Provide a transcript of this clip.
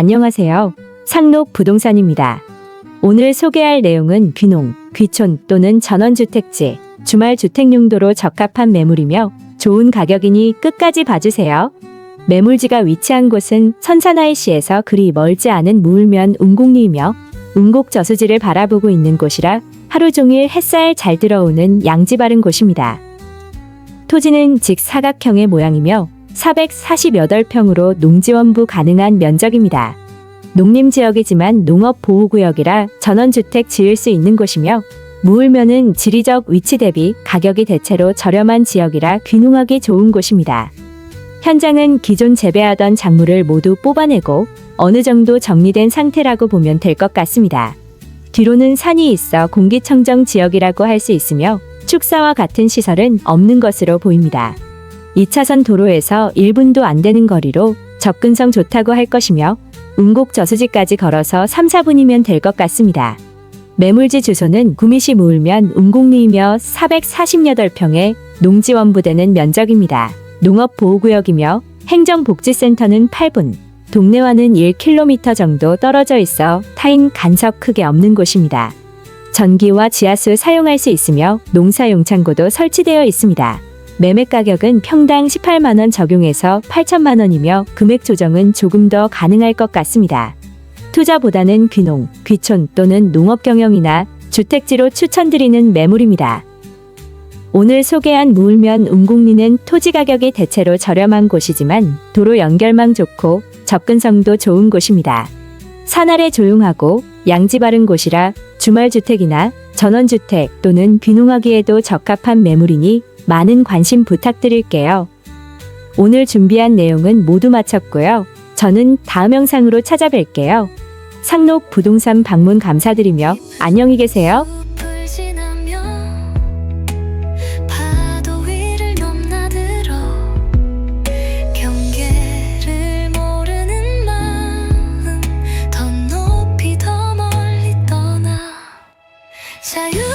안녕하세요. 상록 부동산입니다. 오늘 소개할 내용은 귀농, 귀촌 또는 전원주택지, 주말 주택 용도로 적합한 매물이며 좋은 가격이니 끝까지 봐주세요. 매물지가 위치한 곳은 천산하이시에서 그리 멀지 않은 무울면 운곡리이며 운곡 저수지를 바라보고 있는 곳이라 하루 종일 햇살 잘 들어오는 양지 바른 곳입니다. 토지는 직사각형의 모양이며 448평으로 농지원부 가능한 면적입니다. 농림지역이지만 농업보호구역이라 전원주택 지을 수 있는 곳이며 무울면은 지리적 위치 대비 가격이 대체로 저렴한 지역이라 귀농하기 좋은 곳입니다. 현장은 기존 재배하던 작물을 모두 뽑아내고 어느 정도 정리된 상태라고 보면 될 것 같습니다. 뒤로는 산이 있어 공기청정 지역이라고 할 수 있으며 축사와 같은 시설은 없는 것으로 보입니다. 2차선 도로에서 1분도 안 되는 거리로 접근성 좋다고 할 것이며 운곡 저수지까지 걸어서 3, 4분이면 될 것 같습니다. 매물지 주소는 구미시 무울면 운곡리이며 448평의 농지원부되는 면적입니다. 농업보호구역이며 행정복지센터는 8분, 동네와는 1km 정도 떨어져 있어 타인 간섭 크게 없는 곳입니다. 전기와 지하수 사용할 수 있으며 농사용 창고도 설치되어 있습니다. 매매 가격은 평당 18만 원 적용해서 8천만 원이며 금액 조정은 조금 더 가능할 것 같습니다. 투자보다는 귀농, 귀촌 또는 농업 경영이나 주택지로 추천드리는 매물입니다. 오늘 소개한 무울면 운곡리는 토지 가격이 대체로 저렴한 곳이지만 도로 연결망 좋고 접근성도 좋은 곳입니다. 산 아래 조용하고 양지 바른 곳이라 주말 주택이나 전원주택 또는 귀농하기에도 적합한 매물이니 많은 관심 부탁드릴게요. 오늘 준비한 내용은 모두 마쳤고요. 저는 다음 영상으로 찾아뵐게요. 상록 부동산 방문 감사드리며 안녕히 계세요. 자유